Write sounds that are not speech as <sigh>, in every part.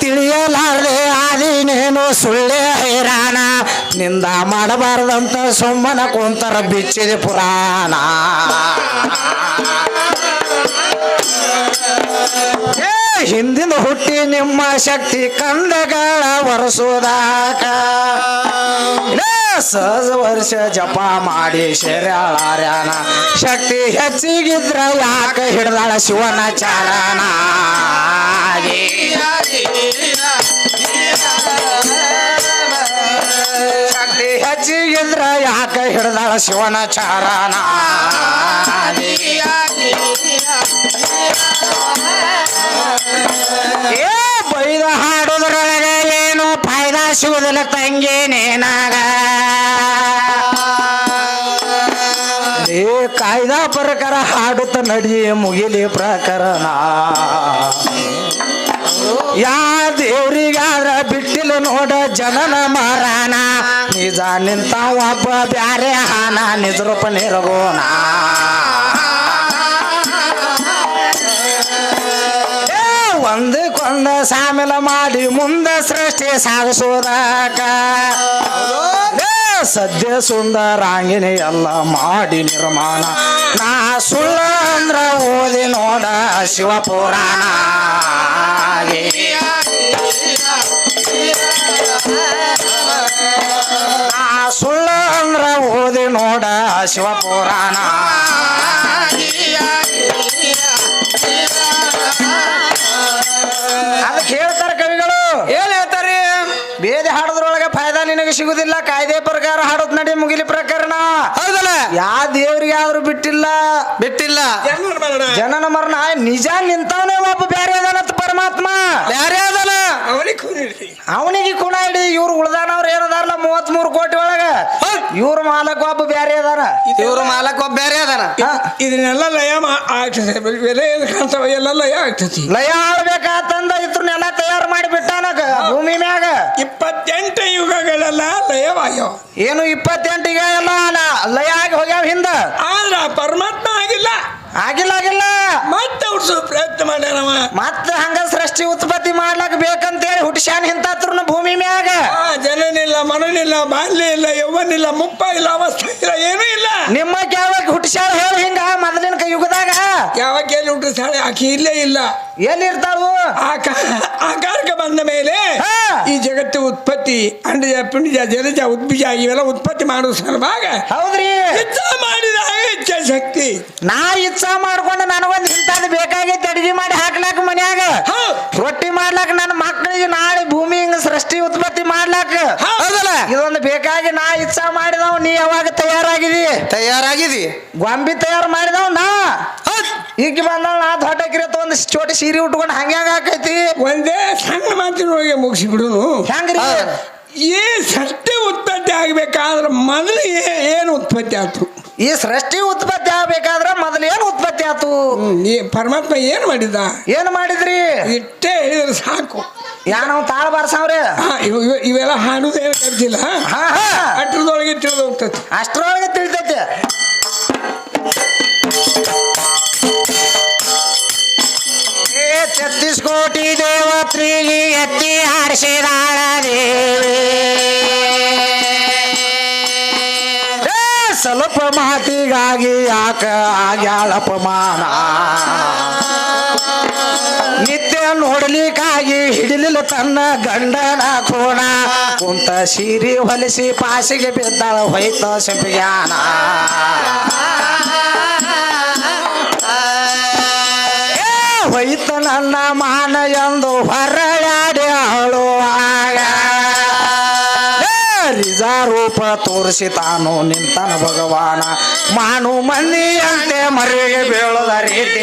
ತಿಳಿಯಲಾರದೆ ಆದಿನೇನು ಸುಳ್ಳೆ ಹೈರಾಣ. ನಿಂದ ಮಾಡಬಾರದಂತ ಸುಮ್ಮನ ಕುಂತರ ಬಿಚ್ಚಿದೆ ಪುರಾಣ. ಹಿಂದಿನ ಹುಟ್ಟಿ ನಿಮ್ಮ ಶಕ್ತಿ ಕಂದಗಳ ಒರೆಸೋದಾಕ ಸಹಜ ವರ್ಷ ಜಪ ಮಾಡಿ ಶರ್ಯಾಳ್ಯಾನ ಶಕ್ತಿ ಹೆಚ್ಚಿಗಿದ್ರ ಯಾಕ ಹಿಡ್ದಾಳ ಶಿವನ ಚಾರಣ? ಶಕ್ತಿ ಹೆಚ್ಚಿಗಿದ್ರ ಯಾಕ ಹಿಡ್ದಾಳ ಶಿವನ ಚಾರಣ? ಏ ಬೈದ ಫಾಯ್ದಾ ತಂಗೇನೇನಾಗ ಕಾಯ್ದಾ ಪ್ರಕಾರ ಹಾಡುತ್ತ ನಡಿ ಮುಗಿಲಿ ಪ್ರಕರಣ. ಯಾ ದೇವ್ರಿಗಾದ್ರ ಬಿಟ್ಟಿಲ್ಲ ನೋಡ ಜನನ ಮಾರಾಣ. ನಿಜ ನಿಂತ ಒಬ್ಬ ಬ್ಯಾರೆ ಹಾನ ನಿಜ ರೂಪ ನಿರಗೋಣ. ಒಂದಕ್ಕೊಂದ ಮಾಡಿ ಮುಂದೆ ಸೃಷ್ಟಿ ಸಾಗಿಸೋದಾಕ ಸದ್ಯ ಸದ್ಯ ಸುಂದರಾಂಗಿನಿ ಎಲ್ಲ ಮಾಡಿ ನಿರ್ಮಾಣ. ನಾ ಸುಳ್ಳ ಅಂದ್ರ ಓದಿ ನೋಡ ಶಿವಪುರಾಣ. ಸುಳ್ಳ ಅಂದ್ರ ಓದಿ ನೋಡ ಶಿವಪುರಾಣ. ಬೇರೆ ಹಾಡೋದ್ರೊಳಗೆ ಫಾಯ್ದಾ ನಿನಗೆ ಸಿಗುದಿಲ್ಲ. ಕಾಯ್ದೆ ಪ್ರಕಾರ ಹಾಡೋದ್ ನಡಿ ಮುಗಿಲಿ ಪ್ರಕರಣ. ಹೌದಲ್ಲ? ಯಾ ದೇವ್ರಿಗೆ ಯಾರು ಬಿಟ್ಟಿಲ್ಲ. ಬಿಟ್ಟಿಲ್ಲ. ಜನನ ಮರಣ. ನಿಜ ನಿಂತವನೇ ಒಬ್ಬ ಬೇರೆ ಅದಾನತ್ ಪರಮಾತ್ಮ. ಯಾರೇ ಅದಲ್ಲ? ಅವನಿಗೆ ಕುಣ ಹಿಡಿ ಇವ್ರು ಉಳ್ದಾನವ್ರು ಏನದಾರಲ್ಲ ಮೂವತ್ ಮೂರು ಕೋಟಿ ಒಳಗ? ಇವ್ರ ಮಾಲಕ್ ಒಬ್ಬ ಬೇರೆ ಅದಾರ ಇವ್ರ ಮಾಲಕ್ ಒಬ್ಬ ಬೇರೆ ಅದಾನ. ಇದನ್ನೆಲ್ಲ ಲಯ ಆಗ್ತದೆ. ಬೆಲೆ ಕಾಣ್ತಾವ ಎಲ್ಲ ಲಯ ಆಗ್ತತಿ ಲಯ ಆಳ್ಬೇಕಾತಂದ ಇದ್ರನ್ನೆಲ್ಲ ತಯಾರು ಮಾಡಿ ಬಿಟ್ಟಾನ ಭೂಮಿ ಮ್ಯಾಗ? ಇಪ್ಪತ್ತೆಂಟು ಯುಗಗಳೆಲ್ಲ ಲಯವಾಗ್ಯಾವ. ಏನು ಇಪ್ಪತ್ತೆಂಟಿಗೆ ಎಲ್ಲ ಲ- ಲಯ ಆಗಿ ಹೋಗ್ಯಾವ ಹಿಂದ? ಆದ್ರ ಪರಮಾತ್ಮ ಆಗಿಲ್ಲ. ಆಗಿಲ್ಲ ಆಗಿಲ್ಲ. ಮತ್ತೆ ಹುಡ್ಸೋ ಪ್ರಯತ್ನ ಮಾಡ್ಯಾನವ ಮತ್ತ ಹಂಗ ಸೃಷ್ಟಿ ಉತ್ಪತ್ತಿ ಮಾಡ್ಲಾಕ ಬೇಕಂತ ಹೇಳಿ ಹುಟ್ಸ್ಯಾನ್ ಹಿಂತಾತ್ರನ ಭೂಮಿ ಮ್ಯಾಗ. ಆ ಜನನಿಲ್ಲ ಮನನಿಲ್ಲ ಬಾಲ್ಯ ಇಲ್ಲ ಯೌವನಿಲ್ಲ ಮುಪ್ಪ ಇಲ್ಲ ಅವಸ್ಥೆ ಇಲ್ಲ ಏನೂ ಇಲ್ಲ. ನಿಮ್ಮ ಯಾವಾಗ ಹುಟ್ಸ್ಯಾರ ಹೇಳಿ ಹಿಂಗ ಮೊದಲಿನ ಯುಗದಾಗ. ಯಾವ ಕೇಳಿ ಹುಟ್ಟಿಸ್ತಾಳೆ ಆಕೆ ಇಲ್ಲೇ ಇಲ್ಲ. ಆಕ ಆಕಾರಕ್ಕೆ ಬಂದ ಮೇಲೆ. ಈ ಜಗತ್ತು ಉತ್ಪತ್ತಿ ಅಂಡಜ ಪಿಂಡಜ ಜಲಜ ಉದ್ಬಿಜ ಇವೆಲ್ಲ ಉತ್ಪತ್ತಿ ಮಾಡುವ ಸಲುವಾಗ ಹೌದ್ರಿ. ಇಚ್ಛ ಮಾಡಿದಾಗ ಇಚ್ಛಾ ಶಕ್ತಿ. ನಾ ಇಚ್ಛಾ ಮಾಡ್ಕೊಂಡು ನನಗೊಂದು ಇಂಥದ್ದು ಬೇಕಾಗಿ ಅಡಿಗೆ ಮಾಡಿ ಹಾಕ್ಲಾಕ ಮನ್ಯಾಗ. ರೊಟ್ಟಿ ಮಾಡ್ಲಾಕ ನನ್ನ ಮಕ್ಕಳಿಗೆ ನಾಳೆ ಸೃಷ್ಟಿ ಉತ್ಪತ್ತಿ ಮಾಡ್ಲಾಕ. ಹೌದಲ್ಲ? ಇದೊಂದು ಬೇಕಾಗಿ ನಾ ಇಚ್ಛಾ ಮಾಡಿದವ್ ನೀ ಯಾವಾಗ ತಯಾರಾಗಿದಿ? ತಯಾರಾಗಿದಿ. ಗೊಂಬಿ ತಯಾರು ಮಾಡಿದವ್ ನಾ. ಈಗ ಬಂದ ನಾ ದೊಡ್ಡ ಕಿರತ್ ಒಂದು ಚೋಟಿ ಸೀರೆ ಉಟ್ಕೊಂಡು ಹಂಗ್ಯಾಂಗ ಹಾಕೈತಿ? ಒಂದೇ ಸಣ್ಣ ಮಾತಿನೊಳಗೆ ಮುಗಿಸಿ ಬಿಡುನು. ಹೆಂಗ್ರಿ. ಈ ಸೃಷ್ಟಿ ಉತ್ಪತ್ತಿ ಆಗ್ಬೇಕಾದ್ರೆ ಮೊದಲು ಏನು ಉತ್ಪತ್ತಿ ಆಯ್ತು ಈ ಸೃಷ್ಟಿ ಉತ್ಪತ್ತಿ ಆಗ್ಬೇಕಾದ್ರ ಮೊದಲು ಏನ್ ಉತ್ಪತ್ತಿ ಆಯ್ತು ಈ ಪರಮಾತ್ಮ ಏನು ಮಾಡಿದ? ಏನು ಮಾಡಿದ್ರಿ? ಇಷ್ಟೇ ಹೇಳಿದ್ರೆ ಸಾಕು. ಯಾ ನಾವು ತಾಳ ಬಾರ್ಸಾವ್ರೆ? ಹಾ, ಇವ್- ಇವ್- ಇವೆಲ್ಲ ಹಾಡುದೇ ಕರ್ಜಿಲ್ಲ ಅಟ್ರದೊಳಗೆ ತಿಳಿದು ಹೋಗ್ತೈತಿ. ಅಷ್ಟ್ರೊಳಗೆ ತಿಳಿತೈತಿ. ಏ ತೆತ್ತಿಸ್ ಕೋಟಿ ದೇವತ್ರಿಗೆ ಎತ್ತಿ ಹಾರಿಸಿದಾಳ ದೇವಿ. ಏ, ಸ್ವಲ್ಪ ಮಾತಿಗಾಗಿ ಯಾಕ ಆಗ್ಯಾಳ ಅಪಮಾನ ನೋಡ್ಲಿಕ್ಕಾಗಿ ಹಿಡಿಲಿಲ್ಲ ತನ್ನ ಗಂಡನ ಕೋಣ. ಕುಂತ ಸೀರಿ ಹೊಲಿಸಿ ಪಾಸಿಗೆ ಬಿದ್ದಾಳ ಹೊಯ್ತ ಸಿಂಪಿಗಾನ ಹೊಯ್ತ ನನ್ನ ಮಾನ ಎಂದು ಹೊರಳಾಡಿ ಅಳುವಾಗ ರೂಪ ತೋರಿಸಿ ತಾನು ನಿಂತನ ಭಗವಾನ. ಮಾನು ಮಂದಿಯಂತೆ ಮರಿಗೆ ಬೀಳದ ರೀತಿ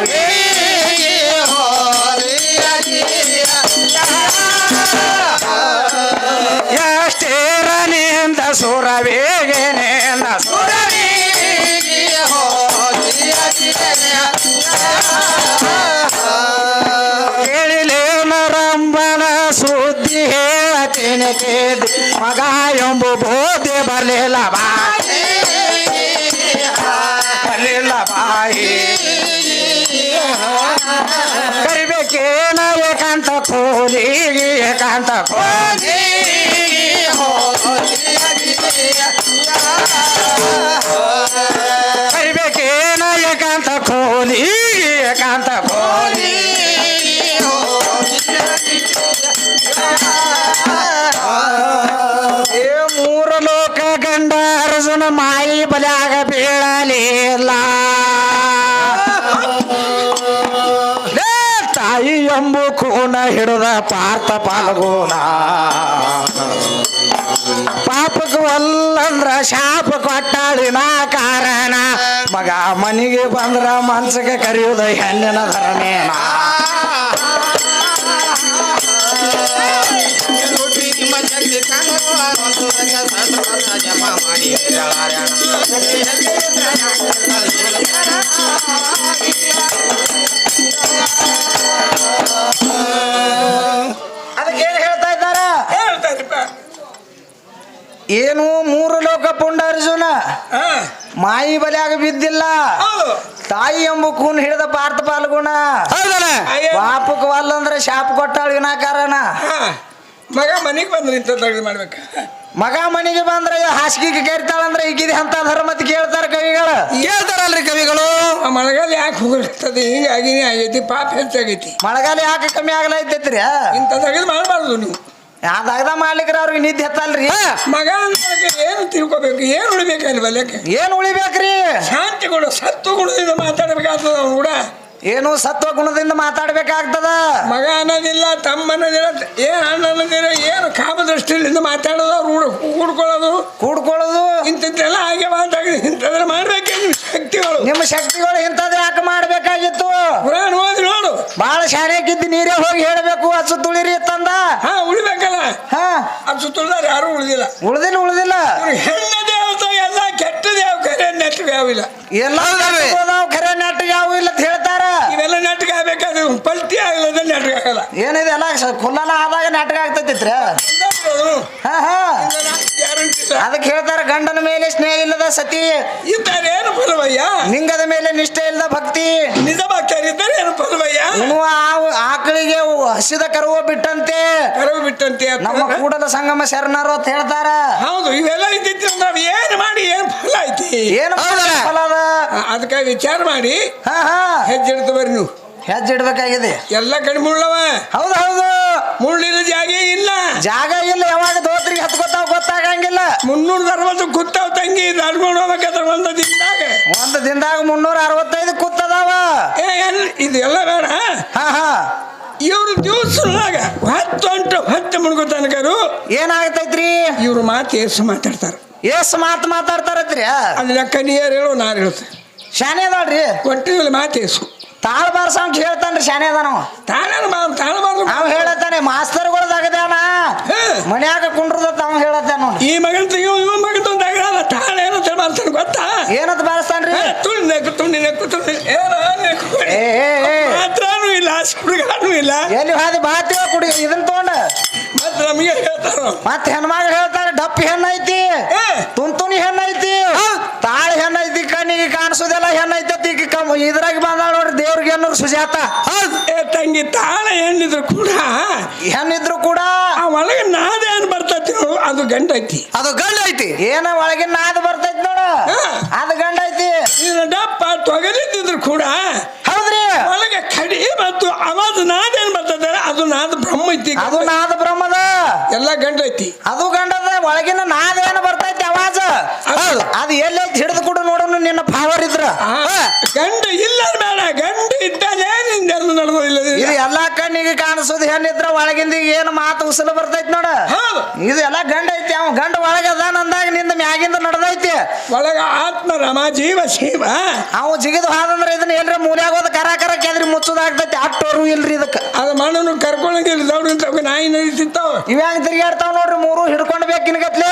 ಎಂಬು ದೇ ಬರಲಿಲ್ಲ ಬಾಯಿ ಬರಲಿಲ್ಲ ಬಾಯಿ ಕರಿಬೇಕೇನ ಏಕಾಂತ ಕೋಲಿ ಏಕಾಂತ ಕೋಲಿ ಕರಿಬೇಕೇನ ಏಕಾಂತ ಕೋಲಿ ಏಕಾಂತ ಹಿಡಿದ ಪಾರ್ಥ ಪಾಲ್ಗೋಣ. ಪಾಪಕ್ಕೆ ಒಲ್ಲಂದ್ರ ಶಾಪ ಕೊಟ್ಟಾಳಿನ ಕಾರಣ. ಮಗ ಮನೆಗೆ ಬಂದ್ರ ಮನ್ಸಿಗೆ ಕರೆಯುವುದ ಹೆಣ್ಣಿನ ಧರ್ಮೇನ. ಅದಕ್ಕೆ <laughs> <laughs> ಮಾಯಿ ಬಲಿಯಾಗ ಬಿದ್ದಿಲ್ಲ. ಹೌದು. ತಾಯಿ ಎಂಬ ಕೂನ್ ಹಿಡಿದ ಪಾರ್ಥ ಪಾಲ್ಗುಣ. ಅಯ್ಯ. ಪಾಪಕ್ ವಲ್ಲಂದ್ರ ಶಾಪ ಕೊಟ್ಟಾಳ ವಿನಾಕಾರಣ ಮಗ ಮನೆಗೆ ಬಂದ್ರೆ ಇಂಥ ತಗದು ಮಾಡ್ಬೇಕ. ಮಗ ಮನೆಗೆ ಬಂದ್ರೆ ಹಾಸಿಗೆ ಕರಿತಾಳಂದ್ರೆ ಈಗಿದ ಅಂತ ಧರ್ಮತ್ ಕೇಳ್ತಾರ ಕವಿಗಳು? ಕೇಳ್ತಾರಲ್ರಿ ಕವಿಗಳು. ಮಳೆಗಾಲ ಯಾಕೆ ಹೋಗಿರ್ತದೆ? ಹಿಂಗಾಗಿ ಆಗೈತಿ ಪಾಪ ಹೆಚ್ಚಾಗೈತಿ. ಮಳೆಗಾಲ ಯಾಕೆ ಕಮ್ಮಿ ಆಗ್ಲೈತೈತ್ರಿ? ಇಂಥ ತೆಗೆದು ಮಾಡಬಾರ್ದು ನೀವು. ಯಾವ್ದಾಗದ ಮಾಡ್ಲಿಕ್ರ ಅವ್ರಿಗೆ ನಿದ್ದೆ ಹತ್ತಲ್ರಿ ಮಗ ಏನು ತಿಳ್ಕೊಬೇಕು? ಏನು ಉಳಿಬೇಕಲ್ಲಿ ಬಲ್ಯಕ್ಕೆ ಏನ್ ಉಳಿಬೇಕ್ರಿ? ಶಾಂತಿ ಗುಣ ಸತ್ತು ಗುಣದಿಂದ ಮಾತಾಡಬೇಕಾಗ್ತದ ಅವ್ನು ಕೂಡ? ಏನು ಸತ್ವ ಗುಣದಿಂದ ಮಾತಾಡ್ಬೇಕಾಗ್ತದ? ಮಗ ಅನ್ನೋದಿಲ್ಲ ತಮ್ಮ ಅನ್ನೋದಿಲ್ಲ ಏನು ಅಣ್ಣ ಅನ್ನೋದಿಲ್ಲ ಏನು ಕಾಮ ದೃಷ್ಟಿಯಿಂದ ಮಾತಾಡೋದು ಅವ್ರು ಕೂಡ್ಕೊಳ್ಳೋದು. ಕೂಡ್ಕೊಳ್ಳೋದು? ಇಂಥದ್ದೆಲ್ಲ ಹಾಗೆ ಮಾತಾಡಿ ಇಂಥದ್ರೆ ಮಾಡ್ಬೇಕು ನೀವು ಶಕ್ತಿಗಳು. ನಿಮ್ಮ ಶಕ್ತಿಗಳು ಇಂಥದ್ದು ಯಾಕೆ ಮಾಡ್ಬೇಕಾಗಿತ್ತು? ಪುರಾಣ ಓದಿ ನೋಡು. ಬಾಳ ಶಾನ್ಯಾಗಿದ್ದು ನೀರೇ ಹೋಗಿ ಹೇಳಬೇಕು ಹಸು ಹಾ. ಅದು ಸುತ್ತುಳ್ದಾರ ಯಾರು ಉಳಿದಿಲ್ಲ. ಉಳ್ದಿಲ್ಲ. ಉಳ್ದಿಲ್ಲ ಹೆಣ್ಣ ದೇವತೆ ಎಲ್ಲ ಕೆಟ್ಟ ದೇವ ಕರೆ ನೆಟ್ಟಿಗೆ ಯಾವಿಲ್ಲ ಎಲ್ಲ ಹೌದಲ್ರಿ? ಅದಾವ್ ಖರೆ ನೆಟ್ಟಿಗೆ ಯಾವ ಇಲ್ಲ ಅಂತ ಹೇಳ್ತಾರ. ಇವೆಲ್ಲ ನೆಟ್ಟಿಗೆ ಆಗ್ಬೇಕಾದ್ರೆ ಪಲ್ಟಿ ಆಗಲ್ಲ ನೆಟ್ಟಿಗೆ ಆಗಲ್ಲ. ಏನಿದೆ ಎಲ್ಲ ಸ- ಕುಲ್ಲನ ಆದಾಗ ನಾಟಕ ಆಗ್ತೈತಿತ್ರ ಹಾ ಹಾ. ಗ್ಯಾರಂಟಿ ಅದಕ್ಕೆ ಹೇಳ್ತಾರ ಗಂಡನ ಮೇಲೆ ಸ್ನೇಹ ಇಲ್ಲದ ಸತಿ. ಇದ್ದಾರೆ ಏನು ಫಲವಯ್ಯ ಲಿಂಗದ ಮೇಲೆ ನಿಷ್ಠೆ ಇಲ್ಲದ ಭಕ್ತಿ. ನಿಜ ಇದ್ದಾರೆ ಏನು ಫಲವಯ್ಯ ಆವು- ಆಕಳಿಗೆ ಹಸಿದ ಕರುವ ಬಿಟ್ಟಂತೆ. ಕರವು ಬಿಟ್ಟಂತೆ ಅಂತ. ನಮ್ಮ ಕೂಡಲ ಸಂಗಮ ಶರಣರು ಅಂತ ಹೇಳ್ತಾರ. ಹೌದು ಇವೆಲ್ಲ ಇದ್ದಿತ್ತು ನಾವು ಏನು ಮಾಡಿ ಏನು ಫಲ ಐತಿ? ಏನು ಹೌದಲ್ಲ? ಫಲ ಅದ? ಅದಕ್ಕೆ ವಿಚಾರ ಮಾಡಿ. ಹಾ ಹಾ. ಹೆಜ್ಜೆ ಇಡ್ತು ಬರ್ರಿ ನೀವು. ಹೆಜ್ಜೆ ಇಡ್ಬೇಕಾಗಿದೆ. ಎಲ್ಲ ಕಡಿಮೆ ಉಳ್ಳವ ಹೌದು ಹೌದು. ಮುಳ್ಳಿನ ಜಾಗ ಇಲ್ಲ. ಜಾಗ ಇಲ್ಲ ಯಾವಾಗ ದೋತ್ರಿಗೆ ಹತ್ಕೋತಾವ ಗೊತ್ತಾಗಂಗಿಲ್ಲ. ಮುನ್ನೂರ ಅರವತ್ತು ಕುತ್ತಾವ ತಂಗಿ ನಡ್ಕೊಂಡು ಹೋಗ್ಬೇಕಾದ್ರೆ ಒಂದು ದಿನದಾಗ. ಒಂದು ದಿನದಾಗ ಮುನ್ನೂರ ಅರವತ್ತೈದು ಕುತ್ತದಾವ. ಏ ಎಲ್ ಇದು ಎಲ್ಲ ಬೇಡ. ಹಾ ಹಾ. ಇವ್ರು ದಿವಸದಾಗ ಹತ್ತು ಅಂಟು ಹತ್ತು ಮುನ್ಕೋತನಕರು ಏನಾಗತೈತ್ರಿ? ಇವ್ರು ಮಾತು ಏಸು ಮಾತಾಡ್ತಾರೆ. ಎಸ್ ಮಾತು ಮಾತಾಡ್ತಾರತ್ರಿ? ಅಲ್ಲಿ ಕನಿಯರ್ ಹೇಳು ನಾನು ಹೇಳ್ತೆ ಶಾನೆ ಅದಾಳ್ರಿ? ಒಟ್ಟಿನಲ್ಲಿ ಮಾತು ಏಸು. ತಾಳ್ ಅಂತ ಹೇಳ್ತಾನ್ರಿ ಶಾನೆ ಅದ ನಾವು ತಾಳ ತಾಳಬಾರ್ದು ನಾವ್ ಹೇಳತ್ತಾನೆ ಮಾಸ್ತರ್ಗಳು ತಗದ್ಯಾನ ಮನ್ಯಾಗ ಕುಂಡ್ರದತ್ತ ಅವ್ ಹೇಳತ್ತಾನ ನೋಡ್ರಿ. ಈ ಮಗನ ಇವ್ ಇವ ಮಗಂತ ಒಂದು ಆಗಲ್ಲ ತಾಳ ಏನು ಮಾಡ್ತಾನೆ ಗೊತ್ತಾ? ಏನಂತ ಬಾರಿಸ್ತಾನ್ರಿ? ತುಳಿ ನೆಕ್ಕು ತುಳಿ ನೆಕ್ಕು ತುಳಿ ಮಾತ್ರನೂ ಇಲ್ಲ ಸುಡುಗಾನು ಇಲ್ಲ. ಎಲ್ಲಿ ಹಾದಿ ಬಾತಿ ಕುಡಿ ಇದನ್ ತಗೊಂಡ. ಮತ್ತೆ ನಮಗೆ ಹೇಳ್ತಾರ ಮತ್ತೆ ಹೆಣ್ಮಗ ಹೇಳ್ತಾರೆ ಡಪ್ಪಿ ಹೆಣ್ಣೈತಿ. ತುಂತುನಿ ಹೆಣ್ಣೈತಿ ತಾಳ ಹೆಣ್ಣೈತಿ ಕಣ್ಣಿಗೆ ಕಾಣಿಸೋದೆಲ್ಲ ಹೆಣ್ಣೈತಿ ಇದ್ರಾಗ ಬಂದಾಳ ಅನ್ನೋರು ಸುಜಾತ? ಏ ತಂಗಿ ತಾಳ ಹೆಣ್ಣಿದ್ರು ಕೂಡ ಹೆಣ್ಣಿದ್ರು ಕೂಡ? ಆ ಒಳಗೆ ನಾದ ಏನ್ ಬರ್ತೈತಿ ಅದು ಗಂಡ ಐತಿ ಅದು ಗಂಡ ಐತಿ ಏನ ಒಳಗೆ ನಾದ ಬರ್ತೈತಿ ನೋಡ? ಅದು ಗಂಡ ಐತಿ ಡಪ್ಪ ತೊಗಲಿದ್ದಿದ್ರು ಕೂಡ ಹೌದ್ರಿ. ಒಳಗೆ ಕಡಿ ಮತ್ತು ಅವಾಜ್ ನಾದ ಏನ್ ಬರ್ತೈತೆ ಅದು ನಾದ ಬ್ರಹ್ಮ ಐತಿ. ಅದು ನಾದ ಬ್ರಹ್ಮದ. ಎಲ್ಲ ಗಂಡ ಐತಿ ಅದು ಗಂಡದ ಒಳಗಿನ ನಾದ ಏನ ಬರ್ತೈತಿ ಅವಾಜ? ಅದು. ಎಲ್ಲೈತಿ ಹಿಡಿದು ಕೂಡ ನೋಡೋಣ ನಿನ್ನ ಪಾವರ್ ಇದ್ರ. ಗಂಡ ಇಲ್ಲ ಬೇಡ ಗಂಡ ಇದ್ದಾನೆ ನಿಂದೆಲ್ಲ ನಡೆದಿಲ್ಲ ಇದು ಎಲ್ಲಾ ಕಣ್ಣಿಗೆ ಕಾಣಿಸೋದು ಹೆಣ್ಣಿದ್ರ ಒಳಗಿಂದ ಏನು ಮಾತು ಉಸಲು ಬರ್ತೈತಿ ನೋಡ. ಹೌದು. ಇದು ಎಲ್ಲಾ ಗಂಡ ಐತಿ ಅವ ಗಂಡ ಒಳಗೆ ಅದಾನ ಅಂದಾಗ ನಿಂದ ಮ್ಯಾಗಿಂದ ನಡೆದೈತಿ. ಒಳಗ ಆತ್ಮ ರಮ ಜೀವ ಶಿವ. ಅವ್ ಜಿಗಿದು ಹಾದಂದ್ರೆ ಇದನ್ನ ಏನ್ರ ಮೂಲ್ಯಾಗೋದು ಕರ ಕರ ಕೆದ್ರಿ ಮುಚ್ಚುದಾಗ್ತೈತಿ ಅಟ್ಟೋರು ಇಲ್ರಿ ಇದಕ್ಕ. ಅದ ಮಣ್ಣನ್ನು ಕರ್ಕೊಳಂಗಿಲ್ಲ ದೌಡ್ ಅಂತ ನಾಯಿ ನದಿ ತಿಂತಾವ. ಇವ್ಯಾಂಗ ತಿರ್ಗಾಡ್ತಾವ ನೋಡ್ರಿ ಮೂರು ಹಿಡ್ಕೊಂಡ್ಬೇಕು ಇನ್ಗತ್ಲೆ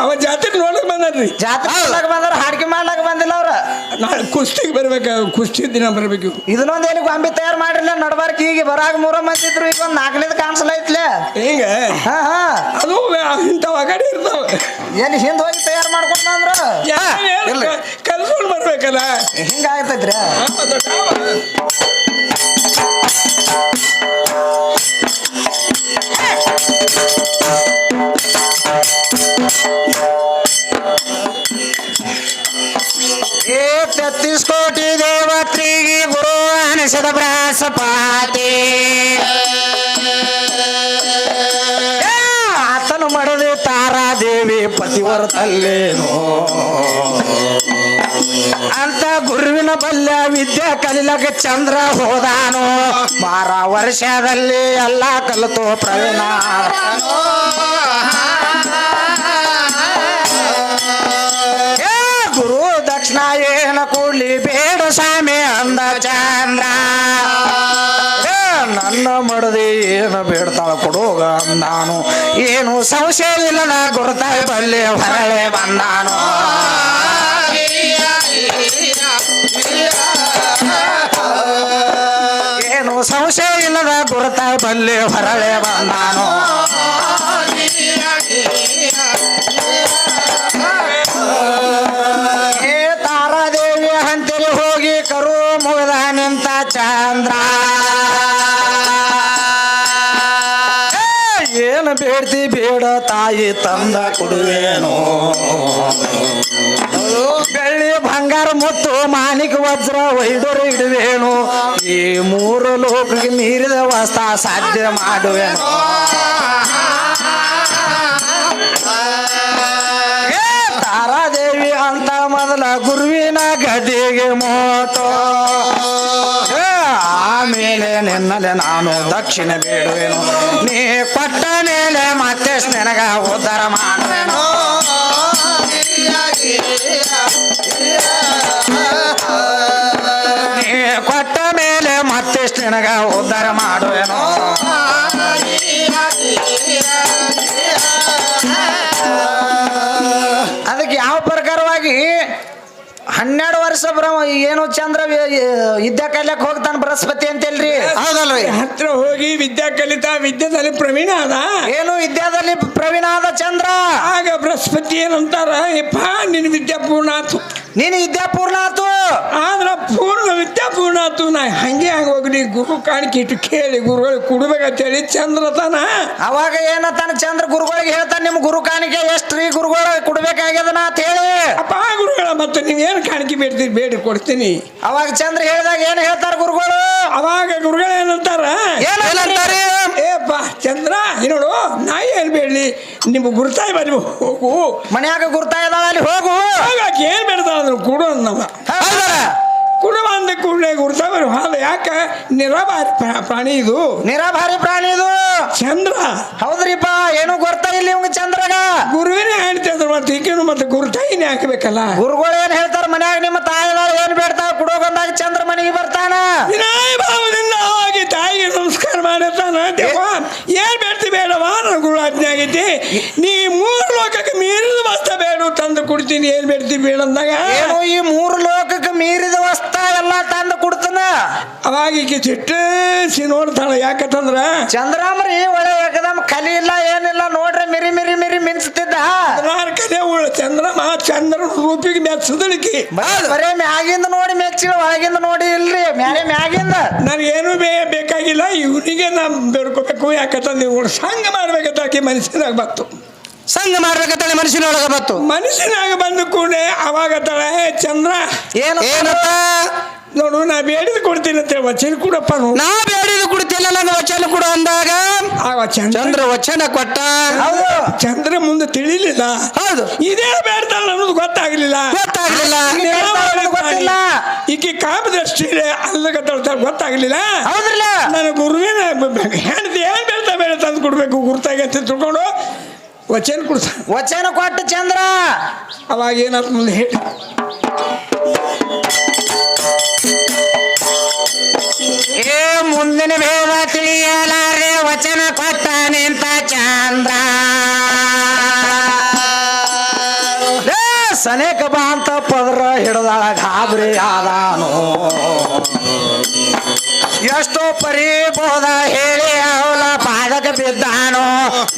ಅವ ಜಾತ್ರೆ ನೋಡಕ್ ಬಂದ್ರಿ ಜಾತ್ರೆ ಮಾಡ್ಲಾಕ ಬಂದ್ರ ಹಾಡ್ಕಿ ಮಾಡ್ಲಾಕ ಬಂದಿಲ್ಲ ಅವ್ರ. ನಾಳೆ ಕುಸ್ತಿಗೆ ಬರ್ಬೇಕು ಕುಸ್ತಿ ದಿನ ಬರ್ಬೇಕು ಇದನ್ನೊಂದ್ ಏನು ಗೊಂಬಿ ತಯಾರು ಮಾಡಿರ್ಲ ನಡ್ಬಾರ್ಕ. ಈಗ ಬರಾಗ ಮೂರ ಮಂದಿ ಇದ್ರು ಈಗ ಒಂದ್ ನಾಲ್ಕನೇದು ಹಿಂಗ? ಹಾ ಹಾ. ಅದು ಇಂಥವ ಕಡೆ ಇರ್ತಾವ. ಏನ್ ಹಿಂದ್ ಹೋಗಿ ತಯಾರು ಮಾಡ್ಕೊಂಡ ಅಂದ್ರ? ಕೆಲಸ ಬರ್ಬೇಕಲ್ಲ? ಹಿಂಗ ಆಗ್ತೈತ್ರಿ. ಗುರು ಪಾತೆ ಆತನು ಮಡದೆ ತಾರಾದೇವಿ ಪತಿವರ್ತಲ್ಲೇನೋ. ಅಂತ ಗುರುವಿನ ಬಲ್ಯ ವಿದ್ಯೆ ಕಲಿಲಕ ಚಂದ್ರ ಹೋದಾನು. ಬಾರ ವರ್ಷದಲ್ಲಿ ಎಲ್ಲ ಕಲಿತು ಪ್ರವೀಣ. ಗುರು ದಕ್ಷಿಣ ಏನ ಕೂಡ್ಲಿ ಬೇಡ ಸ್ವಾಮಿ ಅಂದ ನನ್ನ ಮಾಡದೆ ಏನು ಬೇಡ್ತಾಳ ಕೊಡೋಗ ಅಂದಾನು ಏನು ಸಂಶಯವಿಲ್ಲ, ನಾ ಗುರುತಾಯಿ ಬಲ್ಲೆ ಹೊರಳೆ ಬಂದಾನು. ಏನು ಸಂಶಯ ಇಲ್ಲದ ಗುರುತಾಯಿ ಬಲ್ಲೆ ಹೊರಳೆ ಬಂದಾನು. ತಾಯಿ ತಂದ ಕೊಡುವೇನು. ಬೆಳ್ಳಿ ಬಂಗಾರ ಮತ್ತು ಮಾಣಿಕ ವಜ್ರ ವೈದ್ಯರು ಇಡುವೇನು. ಈ ಮೂರು ಲೋಕಕ್ಕೆ ಮೀರಿದ ವಸ್ತ ಸಾಧ್ಯ ಮಾಡುವೇನು. ತಾರಾದೇವಿ ಅಂತ ಮೊದಲ ಗುರುವಿನ ಗದಿಗೆ ಮೋಟೋ. ಆಮೇಲೆ ನಿನ್ನಲೆ ನಾನು ದಕ್ಷಿಣ ಬೇಡುವೆನು. ನೀ ಕೊಟ್ಟ ಮೇಲೆ ನನಗ ಉದ್ಧಾರ ಮಾಡುವೆನು ನೀ ಕೊಟ್ಟ ಮೇಲೆ ಮತ್ತೆ ನಿನಗ ಉದ್ಧಾರ ಮಾಡುವೆನು. ಹನ್ನೆರಡು ವರ್ಷ ಬ್ರಹ್ಮ ಏನು ಚಂದ್ರ ವಿದ್ಯಾ ಕಲಿಯಕ್ ಹೋಗ್ತಾನ ಬೃಹಸ್ಪತಿ ಅಂತೇಳ್ರಿ ಹೌದಲ್ರಿ. ಹತ್ರ ಹೋಗಿ ವಿದ್ಯಾ ಕಲಿತಾ ವಿದ್ಯಾದಲ್ಲಿ ಪ್ರವೀಣ ಅದ. ಏನು ವಿದ್ಯಾದಲ್ಲಿ ಪ್ರವೀಣ ಆದ ಚಂದ್ರ? ಆಗ ಬೃಹಸ್ಪತಿ ಏನಂತಾರ ಇಪ್ಪ ನಿನ್ನ ವಿದ್ಯಾ ಪೂರ್ಣ ಆತು. ನೀನು ವಿದ್ಯಾ ಪೂರ್ಣ ಆತು ಆದ್ರ ಪೂರ್ಣ ವಿದ್ಯಾ ಪೂರ್ಣ ಆತು ನಾ ಹಂಗೆ ಹಂಗ ನೀ ಗುರು ಕಾಣಿಕೆ ಇಟ್ಟು ಕೇಳಿ ಗುರುಗಳಿಗೆ ಕೊಡ್ಬೇಕಂತೇಳಿ ಚಂದ್ರ ತಾನ. ಅವಾಗ ಏನತ್ತಾನ ಚಂದ್ರ ಗುರುಗಳಿಗೆ ಹೇಳ್ತಾನೆ ನಿಮ್ಮ ಗುರು ಕಾಣಿಕೆ ಎಷ್ಟ್ರಿ ಗುರುಗಳ ಕೊಡ್ಬೇಕಾಗ್ಯದ ನಾ ಅಂತ ಹೇಳಿ. ಅಪ್ಪ ಗುರುಗಳ ಮತ್ತೆ ನೀವೇನು ಕಾಣಿಕೆ ಬೇಡ್ತೀರಿ ಬೇಡಿ ಕೊಡ್ತೀನಿ. ಅವಾಗ ಚಂದ್ರ ಹೇಳಿದಾಗ ಏನು ಹೇಳ್ತಾರ ಗುರುಗಳು ಏನಂತಾರ ಏನ್ ಅಂತಾರಿ? ಏಪ್ಪ ಚಂದ್ರ ಈ ನೋಡು ನಾ ಏನ್ ಬೇಡಲಿ ನಿಮ್ಮ ಬಾ ನೀವು ಹೋಗು. ಮನ್ಯಾಗ ಗುರ್ತಾಯ ಅಲ್ಲಿ ಹೋಗು. ಹಾಗಾಗಿ ಏನ್ ಬೇಡ ಅಂದ್ರೆ ಕೊಡು ಅಂದವ ಕುಡುವ ಅಂದ ಕೂಡಲೇ ಯಾಕೆ ಬರಿ. ಹಾಲು ಯಾಕೆ? ನಿರಾಭಾರಿ ಪ್ರಾ- ಪ್ರಾಣಿ ಇದು. ನಿರಾಭಾರಿ ಪ್ರಾಣಿ ಇದು. ಚಂದ್ರ. ಹೌದ್ರಿಪ್ಪ ಏನು ಗೊತ್ತಾ ಇಲ್ಲಿ ಇವಂಗ ಚಂದ್ರಗ. ಗುರುವಿನೇ ಹೇಳ್ತಿದ್ರು ಮತ್ತೆ ಈಗೇನು ಮತ್ತೆ ಗುರುತಾಯಿನೇ ಹಾಕಬೇಕಲ್ಲ? ಗುರುಗಳು ಏನ್ ಹೇಳ್ತಾರ ಮನ್ಯಾಗ? ನಿಮ್ಮ ತಾಯಿದಾರ ಏನ್ ಬೇಡ್ತಾವ ಕುಡೋಗಂದಾಗ ಚಂದ್ರ ಮನೆಗೆ ಬರ್ತಾನ. ವಿನಯ ಭಾವದಿಂದ ಹೋಗಿ ತಾಯಿಗೆ ನಮಸ್ಕಾರ ಮಾಡಿರ್ತಾನ. ದೇವ ಏನ್ ಬೇಡ್ತಿ ಬೇಡವಾ? ನನ್ನ ಗುರು ಆಜ್ಞೆ ಆಗೈತಿ ನೀ ಮೂರು ಲೋಕಕ್ಕೆ ಮೀರಿದ ವಸ್ತ ಬೇಡ ತಂದು ಕುಡ್ತೀನಿ. ಏನ್ ಬೇಡ್ತಿ ಬೇಡ ಅಂದಾಗ ಏನು ಈ ಮೂರು ಲೋಕಕ್ಕೆ ಮೀರಿದ ವಸ್ತ ಎಲ್ಲ ತಂದು ಕೊಡ್ತಾನ. ಅವಾಗ ಈಗ ಚಿಟ್ಟಿಸಿ ನೋಡ್ತಾಳ. ಯಾಕಂತಂದ್ರ ಚಂದ್ರಾಮರಿ ಒಳ್ಳೆ ಏಕದಮ್ ಕಲಿ ಇಲ್ಲ ಏನಿಲ್ಲ ನೋಡ್ರಿ ಮಿರಿ ಮಿರಿ ಮಿರಿ ಮಿಂಚ್ತಿದ್ದ. ಹದಿನಾರು ಕಲೆ ಚಂದ್ರಮ ಚಂದ್ರ ರೂಪಿಗೆ ಮೆಚ್ಚದಳಿಕೆ ಬರೇ ಮ್ಯಾಗಿಂದ ನೋಡಿ ಮೆಚ್ಚಿ ಒಳಗಿಂದ ನೋಡಿ ಇಲ್ರಿ ಮ್ಯಾಲೆ ಮ್ಯಾಗಿಂದ. ನನಗೇನು ಬೇ ಬೇಕಾಗಿಲ್ಲ ಇವನಿಗೆ ನಾ ಬೇಡ್ಕೋಬೇಕು. ಯಾಕಂತಂದ್ರೆ ಇವ್ರು ಸಂಘ ಮಾಡ್ಬೇಕಂತ ಆಕೆ ಮನಸ್ಸಿನಾಗ ಬಂತು. ಸಂಘ ಮಾಡ್ಬೇಕಂತೇಳಿ ಮನುಷ್ಯನೊಳಗ ಬತ್ತು ಮನುಷ್ಯನಾಗ ಬಂದ ಕೂಡಲೇ ಅವಾಗ ತಳೆ ಚಂದ್ರ ಏನು ಏನತ್ತ ನೋಡು ನಾ ಬೇಡಿದ ಕೊಡ್ತೀನಿ ಅಂತ ಹೇಳಿ ವಚನ ಕೊಡಪ್ಪ ನೋಡು ನಾ ಬೇಡಿದ ಕೊಡ್ತೀನಲ್ಲ ನನ್ನ ವಚನ ಕೊಡು ಅಂದಾಗ. ಆ ಚಂದ್ರ ಚಂದ್ರ ವಚನ ಕೊಟ್ಟ. ಹೌದು. ಚಂದ್ರ ಮುಂದೆ ತಿಳಿಲಿಲ್ಲ. ಹೌದು. ಇದೇ ಬೇಡ್ತಾಳ ಅನ್ನೋದು ಗೊತ್ತಾಗ್ಲಿಲ್ಲ. ಗೊತ್ತಾಗ್ಲಿಲ್ಲ. ಗೊತ್ತಿಲ್ಲ. ಈಕೆ ಕಾಮದೃಷ್ಟಿ ಅಲ್ಲಗತ್ತಾಳ ಗೊತ್ತಾಗ್ಲಿಲ್ಲ. ಹೌದ್ರಲ್ಲ? ನನ್ನ ಗುರುವಿನ ಹೆಂಡತಿ ಏನ್ ಬೇಡ್ತಾ ಬೇಡ ತಂದು ಕೊಡ್ಬೇಕು ಗುರುತಾಗಿ ಅಂತ ತಿಳ್ಕೊಂಡು ವಚನ ಕೊಡ್ಸ ವಚನ ಕೊಟ್ಟ ಚಂದ್ರ. ಅವಾಗ ಏನಾಯ್ತು ಮುಂದೆ ಹೇಳಿ. ಏ ಮುಂದಿನ ಭೇದ ತಿಳಿಯಲಾರೆ ವಚನ ಕೊಟ್ಟ ಅಂತ ಚಂದ್ರ. ಸನೇಕ ಬಾ ಅಂತ ಪದರ ಹಿಡ್ದಾಳ ಗಾಬರಿ ಆದಾನು ಎಷ್ಟೋ ಪರಿ ಬೋದ ಹೇಳಿ ಅವಳ ಪಾದಕ ಬಿದ್ದಾನು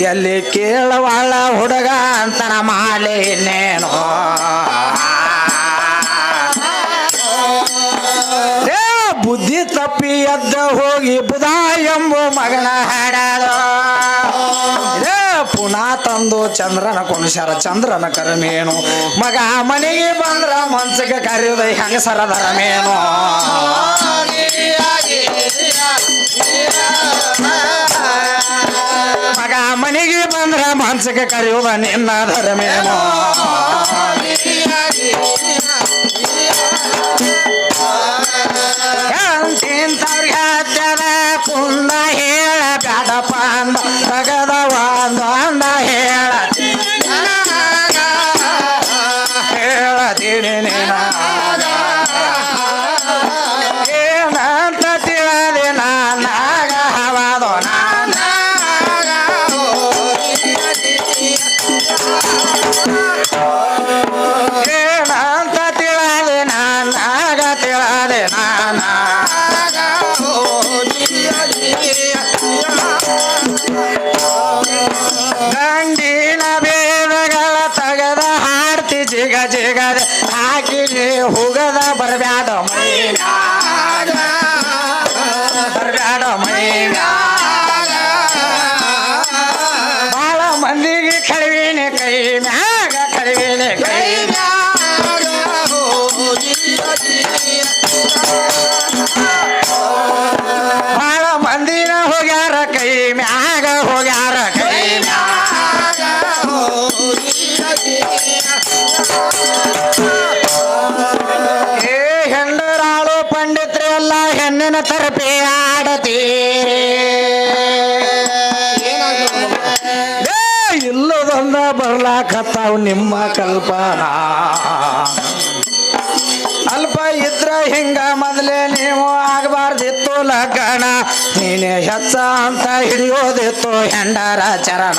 ಎಲ್ಲಿ ಕೇಳವಾಳ ಹುಡುಗ ಅಂತನ ಇನ್ನೇನು. ಏ, ಬುದ್ಧಿ ತಪ್ಪಿ ಎದ್ದ ಹೋಗಿ ಬುಧ ಎಂಬ ಮಗನ ಹಾಡಾದ ಪುನಃ ತಂದು ಚಂದ್ರನ ಕುಣಿಸ್ಯಾರ ಚಂದ್ರನ ಕರಮೇನು. ಮಗ ಮನೆಗೆ ಬಂದ್ರ ಮನ್ಸಕ್ಕೆ ಹೆಂಗ ಹೆಂಗಸರ ಧರಮೇನು. ಮಗ ಮನೆಗೆ ಬಂದ್ರ ಮನ್ಸಕ್ಕೆ ಕರೆಯುವ ನಿನ್ನ ಧರಮೇನು. ಹೆಣ್ಣಿನ ತರಪೆ ಆಡತೀರಿ ಏ, ಇಲ್ಲದೊಂದ ಬರ್ಲಾಕತ್ತಾವ್ ನಿಮ್ಮ ಕಲ್ಪನಾ. ಅಲ್ಪ ಇದ್ರ ಹಿಂಗ ಮೊದಲೇ ನೀವು ಆಗಬಾರ್ದಿತ್ತು ಲಗ್ನ. ನೀನೇ ಹೆಚ್ಚ ಅಂತ ಹಿಡಿಯೋದಿತ್ತು ಹೆಂಡರ ಚರಣ.